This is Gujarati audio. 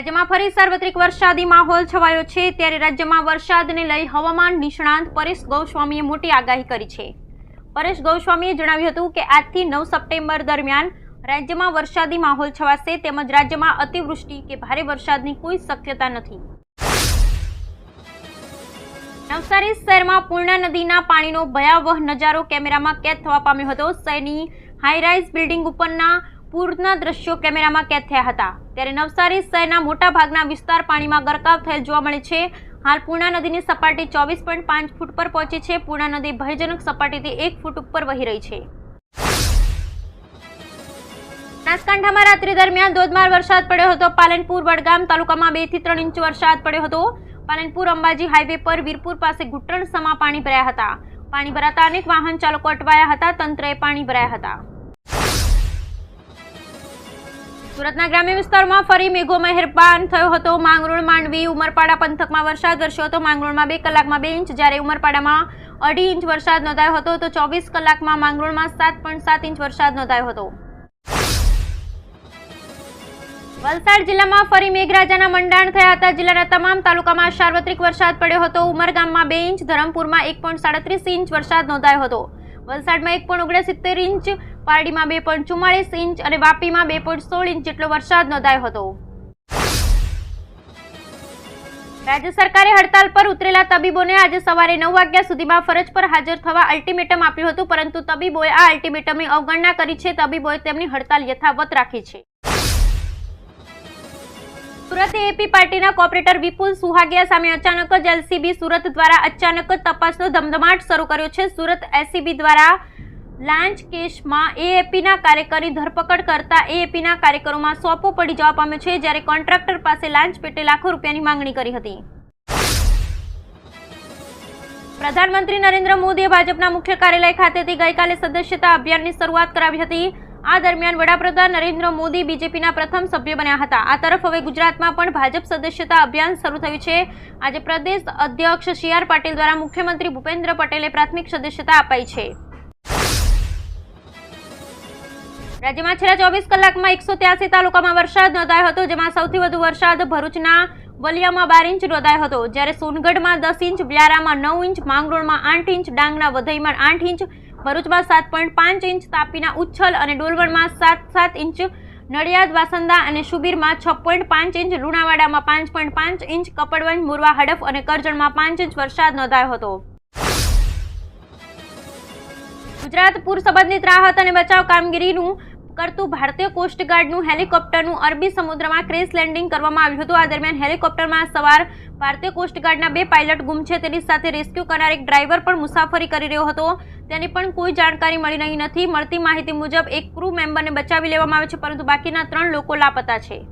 રાજ્યમાં ફરી સાર્વત્રિક વરસાદી માહોલ છવાયો છે. ત્યારે રાજ્યમાં વરસાદને લઈ હવામાન નિષ્ણાંત પરેશ ગૌસ્વામીએ મોટી આગાહી કરી છે. પરેશ ગૌસ્વામીએ જણાવ્યું હતું કે આજથી નવ સપ્ટેમ્બર દરમિયાન રાજ્યમાં વરસાદી માહોલ છવાશે તેમજ રાજ્યમાં અતિવૃષ્ટિ કે ભારે વરસાદની કોઈ શક્યતા નથી. નવસારી શહેરમાં પૂર્ણા નદીના પાણીનો ભયાવહ નજારો કેમેરામાં કેદ થવા પામ્યો હતો. શહેરની હાઈરાઇઝ બિલ્ડિંગ ઉપરના પૂરના દ્રશ્યો કેમેરામાં કેદ થયા હતા. ત્યારે નવસારી શહેરના મોટા ભાગના વિસ્તાર પાણીમાં ગરકાવ થયેલ જોવા મળે છે. હાલ પૂર્ણા નદીની સપાટી ચોવીસ પોઈન્ટ પાંચ ફૂટ પર પહોંચી છે. પૂર્ણા નદી ભયજનક સપાટીથી એક ફૂટ ઉપર વહી રહી છે. બનાસકાંઠામાં રાત્રિ દરમિયાન ધોધમાર વરસાદ પડ્યો હતો. પાલનપુર, વડગામ તાલુકામાં બેથી ત્રણ ઇંચ વરસાદ પડ્યો હતો. પાલનપુર, અંબાજી હાઈવે પર વીરપુર પાસે ઘૂંટણ સમા પાણી ભરાયા હતા. પાણી ભરાતા અનેક વાહન ચાલકો અટવાયા હતા. તંત્રએ પાણી ભરાયા હતા. સુરતના ગ્રામ્ય વિસ્તારમાં ફરી મેઘો મહેરબાન થયો હતો. માંગરોળ, માંડવી, ઉમરપાડા પંથકમાં વરસાદ વરસ્યો હતો. માંગરોળમાં બે કલાકમાં બે ઇંચ, જ્યારે ઉમરપાડામાં અઢી ઇંચ વરસાદ નોંધાયો હતો, તો ચોવીસ કલાકમાં માંગરોળમાં સાત સાત ઇંચ વરસાદ નોંધાયો હતો. વલસાડ જિલ્લામાં ફરી મેઘરાજાના મંડાણ થયા હતા. જિલ્લાના તમામ તાલુકામાં સાર્વત્રિક વરસાદ પડ્યો હતો. ઉમરગામમાં બે ઇંચ, ધરમપુરમાં એક ઇંચ વરસાદ નોંધાયો હતો. વલસાડમાં એક ઇંચ પારડીમાં બે પોઈન્ટ ચુમ્માળીસ ઇંચ અને વાપીમાં બે પોઈન્ટ સોળ ઇંચ જેટલો વરસાદ નોંધાયો હતો. રાજ્ય સરકારે હડતાલ પર ઉતરેલા તબીબોને આજે સવારે નવ વાગ્યા સુધીમાં ફરજ પર હાજર થવા અલ્ટિમેટમ આપ્યું હતું, પરંતુ તબીબોએ આ અલ્ટિમેટમની અવગણના કરી છે. તબીબોએ તેમની હડતાલ યથાવત રાખી છે. સુરત એપી પાર્ટીના કોર્પોરેટર વિપુલ સુહાગિયા સામે અચાનક જ એલસીબી સુરત દ્વારા અચાનક તપાસનો ધમધમાટ શરૂ કર્યો છે. સુરત એસીબી દ્વારા લાંચ કેસમાં એએપીના કાર્યકરની ધરપકડ કરતા એએપીના કાર્યકરોમાં સોંપો પડી જવા પામ્યો છે, જ્યારે કોન્ટ્રાક્ટર પાસે લાંચ પેટે લાખો રૂપિયાની માંગણી કરી હતી. પ્રધાનમંત્રી નરેન્દ્ર મોદીએ ભાજપના મુખ્ય કાર્યાલય ખાતેથી ગઈકાલે સદસ્યતા અભિયાનની શરૂઆત કરાવી હતી. આ દરમિયાન વડાપ્રધાન નરેન્દ્ર મોદી બીજેપીના પ્રથમ સભ્ય બન્યા હતા. આ તરફ હવે ગુજરાતમાં પણ ભાજપ સદસ્યતા અભિયાન શરૂ થયું છે. આજે પ્રદેશ અધ્યક્ષ સી આર પાટીલ દ્વારા મુખ્યમંત્રી ભૂપેન્દ્ર પટેલે પ્રાથમિક સદસ્યતા અપાઈ છે. રાજ્યમાં છેલ્લા ચોવીસ કલાકમાં એકસો ત્યાસી તાલુકામાં વરસાદ નોંધાયો હતો, જેમાં સૌથી વધુ વરસાદ ભરૂચના વલિયામાં બાર ઇંચ નોંધાયો હતો. જ્યારે સોનગઢમાં દસ ઇંચ, વ્યારામાં નવ ઇંચ, માંગરોળમાં આઠ ઇંચ, ડાંગના વધઈમાં આઠ ઇંચ, ભરૂચમાં સાત પોઈન્ટ પાંચ ઇંચ, તાપીના ઉચ્છલ અને ડોલવણમાં સાત સાત ઇંચ, નડિયાદ, વાસંદા અને સુબીરમાં છ પોઈન્ટ પાંચ ઇંચ, લુણાવાડામાં પાંચ પોઈન્ટ પાંચ ઇંચ, કપડવંજ, મુરવા, હડફ અને કરજણમાં પાંચ ઇંચ વરસાદ નોંધાયો હતો. ગુજરાત પૂર સંબંધિત રાહત અને બચાવ કામગીરીનું કરતું ભારતીય કોસ્ટગાર્ડનું હેલિકોપ્ટરનું અરબી સમુદ્રમાં ક્રેશ લેન્ડિંગ કરવામાં આવ્યું હતું. આ દરમિયાન હેલિકોપ્ટરમાં સવાર ભારતીય કોસ્ટગાર્ડના બે પાયલટ ગુમ છે. તેની સાથે રેસ્ક્યુ કરનાર એક ડ્રાઈવર પણ મુસાફરી કરી રહ્યો હતો. તેની પણ કોઈ જાણકારી મળી રહી નથી. મળતી માહિતી મુજબ, એક ક્રૂ મેમ્બરને બચાવી લેવામાં આવ્યો છે, પરંતુ બાકીના ત્રણ લોકો લાપતા છે.